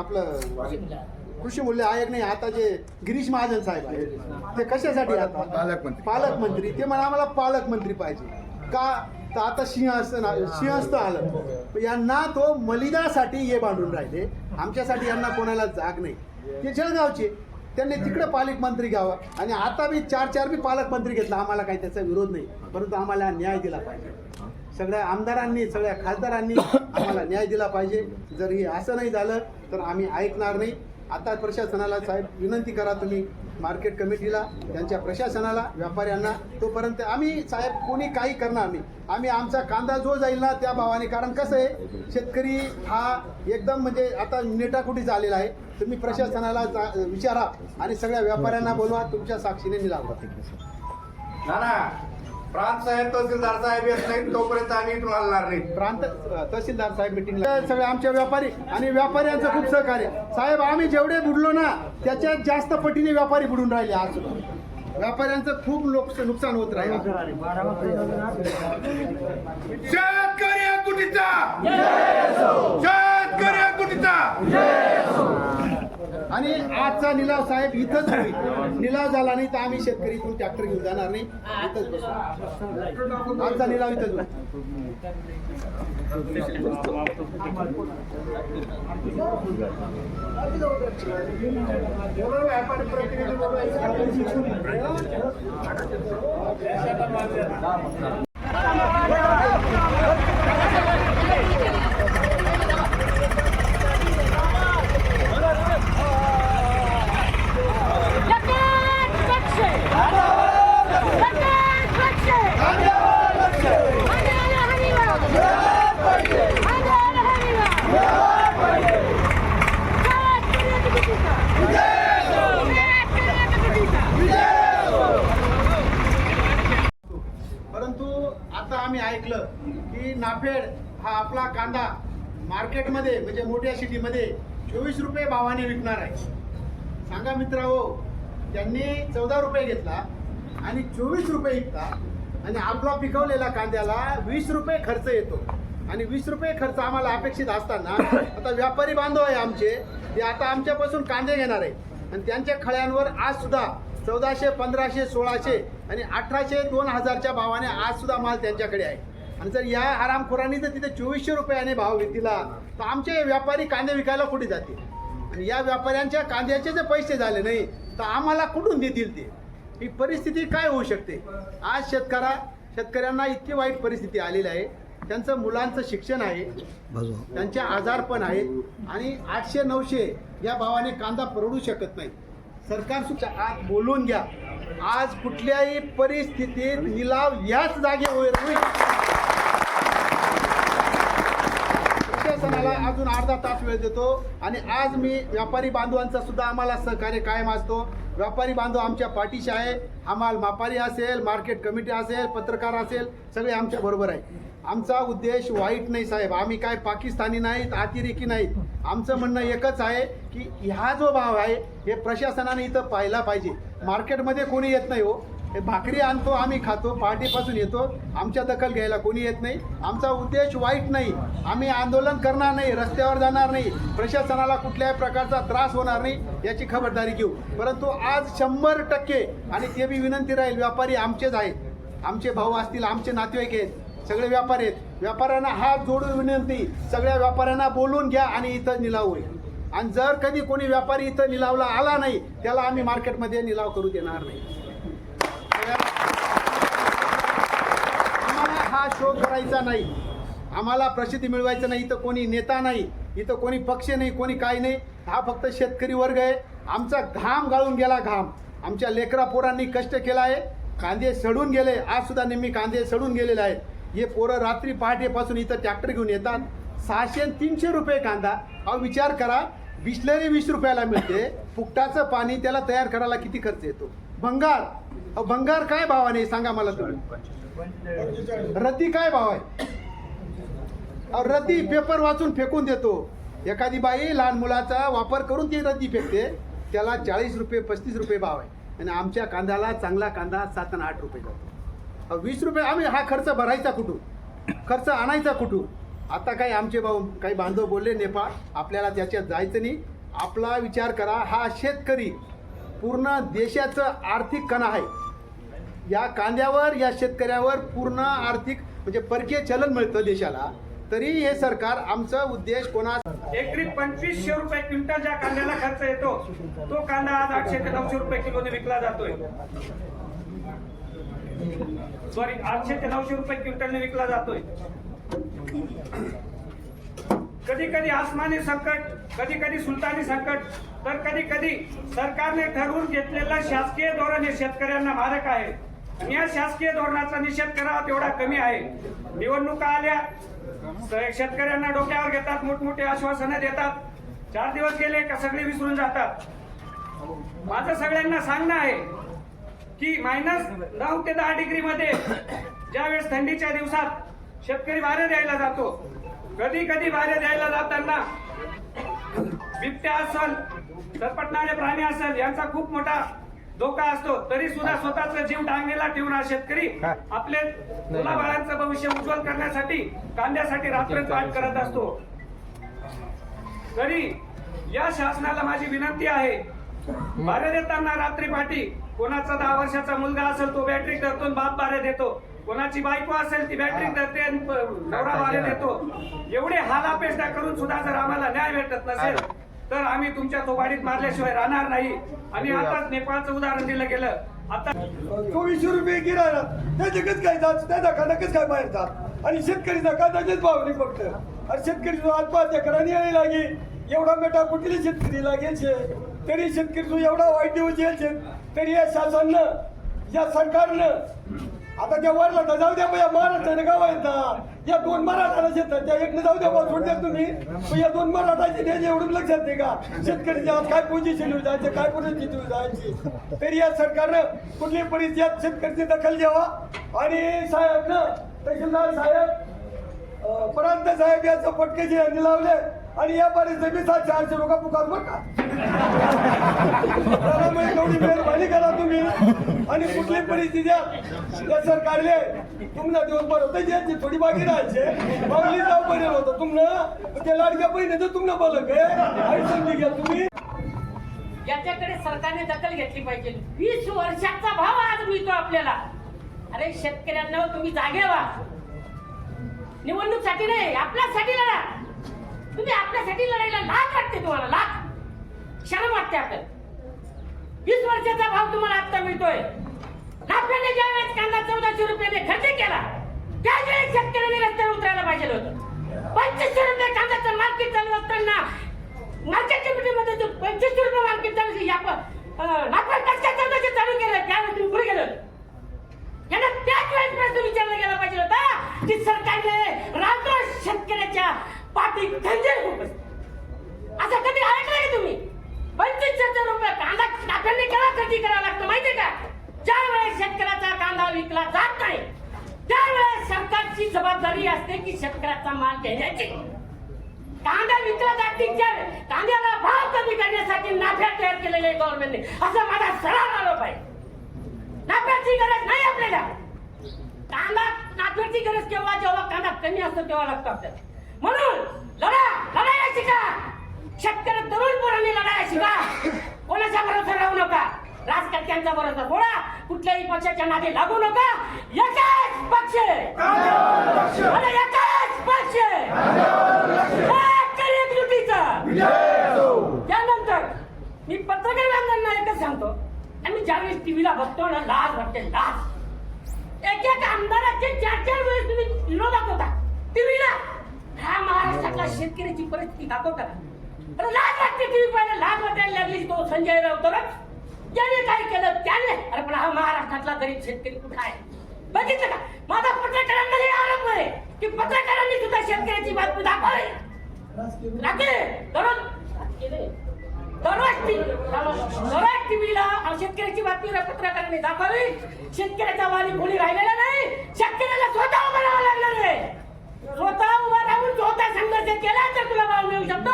आपलं कृषी मूल्य. आयोग नाही? आता जे गिरीश महाजन साहेब आहेत ते कशासाठी आता? पालकमंत्री. पालकमंत्री. ते म्हणा आम्हाला पालकमंत्री पाहिजे. का? तर आता सिंहस्थ ना सिंहस्थ आलं. यांना तो मलिदासाठी हे बांधून राहिले. आमच्यासाठी यांना कोणाला जाग नाही. ते जळगावचे. त्यांनी तिकडे पालकमंत्री घ्यावं. आणि आता बी चार चार बी पालकमंत्री घेतला. आम्हाला काही त्याचा विरोध नाही. परंतु आम्हाला न्याय दिला पाहिजे. सगळ्या आमदारांनी सगळ्या खासदारांनी आम्हाला न्याय दिला पाहिजे. जर हे असं नाही झालं तर आम्ही ऐकणार नाही. आता प्रशासनाला साहेब विनंती करा तुम्ही मार्केट कमिटीला त्यांच्या प्रशासनाला व्यापाऱ्यांना. तोपर्यंत आम्ही साहेब कोणी काही करणार नाही. आम्ही आमचा कांदा जो जाईल ना त्या भावाने. कारण कसं आहे शेतकरी हा एकदम म्हणजे आता नेटाकुटीच आलेला आहे. तुम्ही प्रशासनाला जा- विचारा आणि सगळ्या व्यापाऱ्यांना बोलवा. तुमच्या साक्षीने निलाव ना ना प्रांत साहेब तहसीलदार साहेब येत नाही तोपर्यंत आम्ही इथून हलणार नाही. प्रांत तहसीलदार साहेब मिटिंगला सगळे आमचे व्यापारी आणि व्यापाऱ्यांचं खूप सहकार्य. साहेब आम्ही जेवढे बुडलो ना त्याच्यात जास्त पटीने व्यापारी बुडून राहिले आज. व्यापाऱ्यांचं खूप लोक नुकसान होत राहील. शेतकरी कुटीचा शेतकरी कुटीचा आणि आजचा निलाव साहेब इथंच होईल. निलाव झाला नाही तर आम्ही शेतकरी इथून ट्रॅक्टर घेऊन जाणार नाही. इथंच बसू. आमचा निलाव इथंच बसू. मार्केटमध्ये म्हणजे मोठ्या सिटीमध्ये चोवीस रुपये भावाने विकणार आहे. सांगा मित्र हो त्यांनी चौदा रुपये घेतला आणि चोवीस रुपये विकता आणि आपला पिकवलेला कांद्याला वीस रुपये खर्च येतो. आणि वीस रुपये खर्च आम्हाला अपेक्षित असताना आता व्यापारी बांधव आहे आमचे ते आता आमच्यापासून कांदे घेणार आहे आणि त्यांच्या खळ्यांवर आज सुद्धा चौदाशे पंधराशे सोळाशे आणि अठराशे दोन हजारच्या भावाने आज सुद्धा माल त्यांच्याकडे आहे. आणि जर या आरामखोरांनी जर तिथे चोवीसशे रुपयाने भाव घेतला तर आमचे व्यापारी कांदे विकायला कुठे जातील? आणि या व्यापाऱ्यांच्या कांद्याचे जर पैसे झाले नाही तर आम्हाला कुठून देतील ते? ही परिस्थिती काय होऊ शकते? आज शेतकरा शेतकऱ्यांना इतकी वाईट परिस्थिती आलेली आहे. त्यांचं मुलांचं शिक्षण आहे. त्यांचे आजार पण आहेत. आणि आठशे नऊशे या भावाने कांदा परवडू शकत नाही. सरकार सुद्धा आज बोलून घ्या. आज कुठल्याही परिस्थितीत निलाव याच जागे होईल होईल. प्रशासनाला अजून अर्धा तास वेळ देतो. आणि आज मी व्यापारी बांधवांचा सुद्धा आम्हाला सहकार्य कायम असतो. व्यापारी बांधव आमच्या पाठीशी आहे. आम्हाला मापारी असेल मार्केट कमिटी असेल पत्रकार असेल सगळे आमच्या बरोबर आहे. आमचा उद्देश वाईट नाही साहेब. आम्ही काय पाकिस्तानी नाहीत अतिरेकी नाहीत. आमचं म्हणणं एकच आहे की हा जो भाव आहे हे प्रशासनाने इथं पाहिला पाहिजे. मार्केटमध्ये कोणी येत नाही हो. हे भाकरी आणतो आम्ही खातो पहाटेपासून येतो. आमच्या दखल घ्यायला कोणी येत नाही. आमचा उद्देश वाईट नाही. आम्ही आंदोलन करणार नाही रस्त्यावर जाणार नाही. प्रशासनाला कुठल्याही प्रकारचा त्रास होणार नाही याची खबरदारी घेऊ. परंतु आज शंभर टक्के आणि ते बी विनंती राहील व्यापारी आमचेच आहेत. आमचे भाऊ असतील आमचे नातेवाईक आहेत. सगळे व्यापारी आहेत. व्यापाऱ्यांना हात जोडून विनंती सगळ्या व्यापाऱ्यांना बोलून घ्या आणि इथं निलाव होईल. आणि जर कधी कोणी व्यापारी इथं निलावला आला नाही त्याला आम्ही मार्केटमध्ये निलाव करू देणार नाही आम्हाला हा शोध करायचा नाही. आम्हाला प्रसिद्धी मिळवायचं नाही इथं कोणी नेता नाही इथं कोणी पक्ष नाही कोणी काय नाही. हा फक्त शेतकरी वर्ग आहे. आमचा घाम गाळून गेला घाम. आमच्या लेकरा पोरांनी कष्ट केला आहे. कांदे सडून गेले. आज सुद्धा नेहमी कांदे सडून गेलेले आहेत. हे पोरं रात्री पहाटेपासून इथं ट्रॅक्टर घेऊन येतात. सहाशे तीनशे रुपये कांदा. अहो विचार करा. बिस्लरी वीस रुपयाला मिळते. फुकटाचं पाणी त्याला तयार करायला किती खर्च येतो? भंगार. अहो भंगार काय भावाने? सांगा मला तुम्ही. रती काय भाव आहे रती पेपर वाचून फेकून देतो. एखादी बाई लहान मुलाचा वापर करून ती रती फेकते. त्याला चाळीस रुपये पस्तीस रुपये भाव आहे आणि आमच्या कांद्याला चांगला कांदा सात आणि आठ रुपये जातो. वीस रुपये आम्ही हा खर्च भरायचा कुठून? खर्च आणायचा कुठून? आता काही आमचे भाऊ काही बांधव बोलले नेपाळ आपल्याला त्याच्यात जायचं नाही. आपला विचार करा. हा शेतकरी पूर्ण देशाचं आर्थिक कणा आहे. या कांद्यावर या शेतकऱ्यावर पूर्ण आर्थिक म्हणजे परकीय चलन मिळतं देशाला. तरी हे सरकार आमचा उद्देश कोणा एकरी पंचवीसशे रुपये क्विंटल ज्या कांद्याला खर्च येतो तो कांदा आज आठशे ते नऊशे रुपये किलोने विकला जातोय. सॉरी आठशे ते नऊशे रुपये क्विंटलने विकला जातोय. कधी कधी आसमानी संकट कधी कधी सुलतानी संकट तर कधी कधी सरकारने ठरवून घेतलेलं शासकीय धोरण हे शेतकऱ्यांना मारक आहे. आणि या शासकीय धोरणाचा निषेध करावा तेवढा कमी आहे. निवडणुका आल्या स- शेतकऱ्यांना डोक्यावर घेतात मोठमोठे आश्वासनं देतात. चार दिवस गेले का सगळे विसरून जातात. माझं सगळ्यांना सांगणं आहे की मायनस नऊ ते दहा डिग्री मध्ये ज्यावेळेस थंडीच्या दिवसात शेतकरी वारे द्यायला जातो कधी कधी वारे द्यायला जाताना बिबट्या असल सरपटणारे प्राणी असेल यांचा खूप मोठा धोका असतो तरी सुद्धा स्वतःचा जीव टांगलेला ठेवून हा शेतकरी आपले मुलाबाळांचं भविष्य उज्ज्वल करण्यासाठी कांद्यासाठी रात्रपाठ करत असतो. तरी या शासनाला माझी विनंती आहे बारे देताना रात्री पाठी कोणाचा दहा वर्षाचा मुलगा असेल तो बॅटरी धरतो बाप बारे देतो कोणाची बायको असेल ती बॅटरी धरते नवरा बारे देतो. एवढे हाल अपेक्षा करून सुद्धा जर आम्हाला न्याय भेटत नसेल तर आम्ही तुमच्या थोबाडीत मारल्याशिवाय राहणार नाही. आणि आताच नेपाळचं उदाहरण दिलं गेलं. आता चोवीसशे रुपये गिरायला त्याच्याकच काय जात? त्याचा कांदाकच काय बाहेर जात? आणि शेतकरीचा कांदाचेच भाव नाही फक्त. आणि शेतकरी आत्महत्या करायला यायला लागे एवढा बेटा कुठली शेतकरी लागेल शे? तरी शेतकरी जो एवढा वाईट दिवस येईल तरी या शासननं या सरकारनं आता त्या वरला तर जाऊ द्या महाराष्ट्राने गाव ना या दोन मराठाला शेतात त्या एकनं जाऊ द्या बा, द्या तुम्ही. पण या दोन मराठाचे नेते एवढं लक्षात नाही का? शेतकऱ्याच्या आज काय पोझिशन जायचे काय परिस्थिती जायची? तरी या सरकारनं कुठली परिस्थितीत शेतकऱ्याची दखल घ्यावा. आणि साहेब ना तहसीलदार साहेब परांत प्रांत साहेब याचं पटकेचे यांनी लावले. आणि या परिस्थितीत मी सातशे चारशे लोक पुकार बरं का? मेहरबानी करा तुम्ही. आणि कुठली परिस्थिती या सरकारले तुमना देऊन बरं होतं जे थोडी बाकी राहायचे. बावली जाऊ पडेल होतं तुमनं. ते लाडक्या बहिणीचं तुमनं बलक आहे. समजी घ्या तुम्ही. याच्याकडे सरकारने दखल घेतली पाहिजे. वीस वर्षाचा भाव आज मिळतो आपल्याला. अरे शेतकऱ्यांना तुम्ही जागे व्हा. निवडणूकसाठी नाही आपल्यासाठी लढा. तुम्ही आपल्यासाठी लढायला लाख वाटते तुम्हाला लाख शरम वाटते आपल्याला. वीस वर्षाचा भाव तुम्हाला आता मिळतोय. नाफ्याने ज्यावेळेस कांदा चौदाशे रुपयाने खर्च केला त्याच वेळेस शेतकऱ्यांनी रस्त्यावर उतरायला पाहिजे होतं. पंचवीसशे रुपये कांद्याचं मार्केट चालू असताना मार्केट कमिटीमध्ये जो पंचवीसशे रुपये मार्केट चालू या प- अं, चौदाशे चालू केलं त्यावेळेस तुम्ही पुढे गेलो यांना त्याच वेळेस प्रश्न विचारला गेला पाहिजे होता की सरकारने रात्र शेतकऱ्याच्या पाठीत खंजीर खूपच असं कधी ऐकलं का तुम्ही पंचवीसशे रुपये कांदा नाफ्याने केला खरेदी करावा लागतो माहितीये का ज्या वेळेस शेतकऱ्याचा कांदा विकला जात नाही त्यावेळेस सरकारची जबाबदारी की शेतकऱ्याचा माल घेण्याची? कांदा विकला जात कांद्याला भाव कमी करण्यासाठी नाफ्या तयार केलेले गव्हर्नमेंटने असं माझा सराव आलो पाहिजे. नाफ्याची गरज नाही आपल्याला. कांदा नाफ्याची गरज केव्हा जेव्हा कांदा कमी असतो तेव्हा लागतो आपल्याला. म्हणून लढा लढायला शिका. शेतकरी तरुण पोरांनी लढायला शिका. कोणाच्या भरोसा राहू नका. राजकर्त्यांचा बरोबर गोळा कुठल्याही पक्षाच्या नादी लागू नका. एकच पक्ष. अरे एकच पक्ष. एकजुटीचा त्यानंतर मी पत्रकार बांधवांना एकच सांगतो. आम्ही ज्यावेळेस टीव्हीला बघतो ना लाज वाटते लाज. एक एक आमदाराचे चार चार वेळेस तुम्ही विरोध दाखवता. टीव्हीला. हा महाराष्ट्रातला शेतकऱ्याची परिस्थिती दाखवता. लाज वाटते टीव्ही पाहिजे लाज वाटायला लागली तो संजय राऊतरच ज्याने काय केलं? त्याने? अरे पण हा महाराष्ट्रातला गरीब शेतकरी कुठं आहे? बघितलं का? माझा पत्रकारांना हे आरोप आहे. की पत्रकारांनी सुद्धा शेतकऱ्याची बातमी दाखवली? राखे दररोज दररोज टी- दररोज टीव्हीला शेतकऱ्याची बातमी पत्रकारांनी दाखवली शेतकऱ्याचा वाली कोणी राहिलेला नाही. शेतकऱ्याला स्वतः उभं राहावं लागणार आहे. स्वतः उभा राहून स्वतः संघर्ष केला तर तुला भाव मिळू शकतो.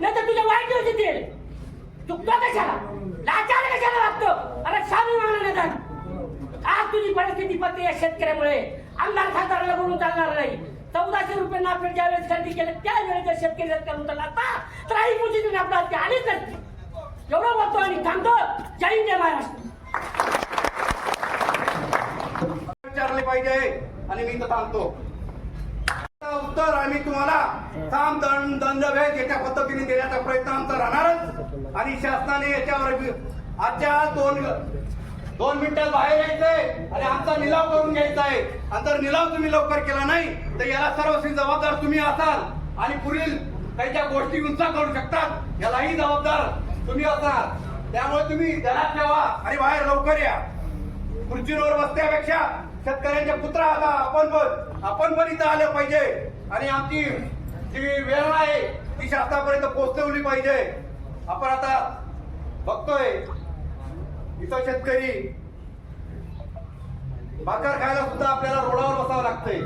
नाही तर तुझ्या वाईट दिवस येतील. चुकतो कशाला? लाचार कशाला लागतो अरे स्वाभिमान नाही आज तुझी परिस्थिती पत्ते या शेतकऱ्यामुळे. आमदार खासदाराला बोलून चालणार नाही. चौदाशे रुपये नाफेड ज्यावेळेस खरेदी केले त्या वेळेचा शेतकरी शेतकऱ्या उतरला. आता तर आई तुम्ही आपला हत्या आलीच नसती एवढं बोलतो आणि थांबतो. जय हिंद जय महाराष्ट्र. विचारले पाहिजे. आणि मी तर थांबतो. उत्तर आम्ही तुम्हाला साम दंड दंडभेद याच्या पद्धतीने देण्याचा प्रयत्न आमचा राहणारच. आणि शासनाने याच्यावर आजच्या दोन दोन मिनिटात बाहेर यायचंय आणि आमचा निलाव करून घ्यायचा आहे आणि जर निलाव तुम्ही लवकर केला नाही तर याला सर्वस्वी जबाबदार तुम्ही असाल आणि पुढील त्याच्या गोष्टी उंचा करू शकतात यालाही जबाबदार तुम्ही असाल. त्यामुळे तुम्ही घरात ठेवा आणि बाहेर लवकर या. खुर्चीवर बसण्यापेक्षा शेतकऱ्यांच्या पुत्र आता आपण पण आपण पण इथं आलं पाहिजे. आणि आमची जी वेळ आहे ती शासनापर्यंत पोहोचवली पाहिजे. आपण आता बघतोय इथं शेतकरी भाकर खायला सुद्धा आपल्याला रोडावर बसावं लागतंय.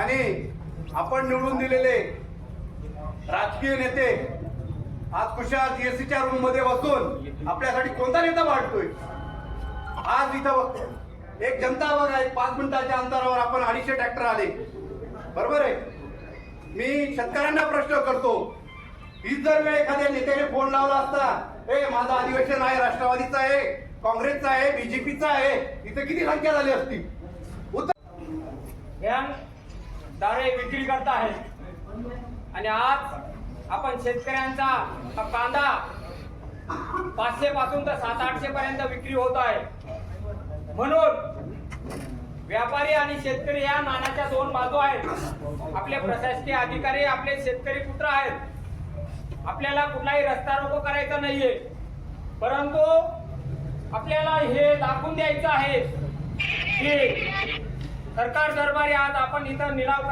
आणि आपण निवडून दिलेले राजकीय नेते आज कुशा जीएसटीच्या रूममध्ये बसून आपल्यासाठी कोणता नेता वाढतोय? आज इथं एक जनता बघ आहे पाच मिनिटाच्या अंतरावर आपण अडीचशे ट्रॅक्टर आले. बरोबर आहे? मी शेतकऱ्यांना प्रश्न करतो. हीच जर वेळ एखाद्या नेत्याने फोन लावला असता हे माझं अधिवेशन आहे राष्ट्रवादीचं आहे काँग्रेसचं आहे बीजेपीचं आहे इथे किती संख्या झाली असती? या दारे विक्री करत आहे. आणि आज आपण शेतकऱ्यांचा हा कांदा पाचशे पासून तर सात आठशे पर्यंत विक्री होत आहे. म्हणून व्यापारी आणि शेतकरी या नाण्याच्या दोन बाजू आहेत. आपले प्रशासकीय अधिकारी आपले शेतकरी पुत्र आहेत. आपल्याला कुठलाही रस्ता रोको करायचा नाहीये. परंतु आपल्याला हे दाखवून द्यायचं आहे की सरकार दरबारी आज आपण इथं निराव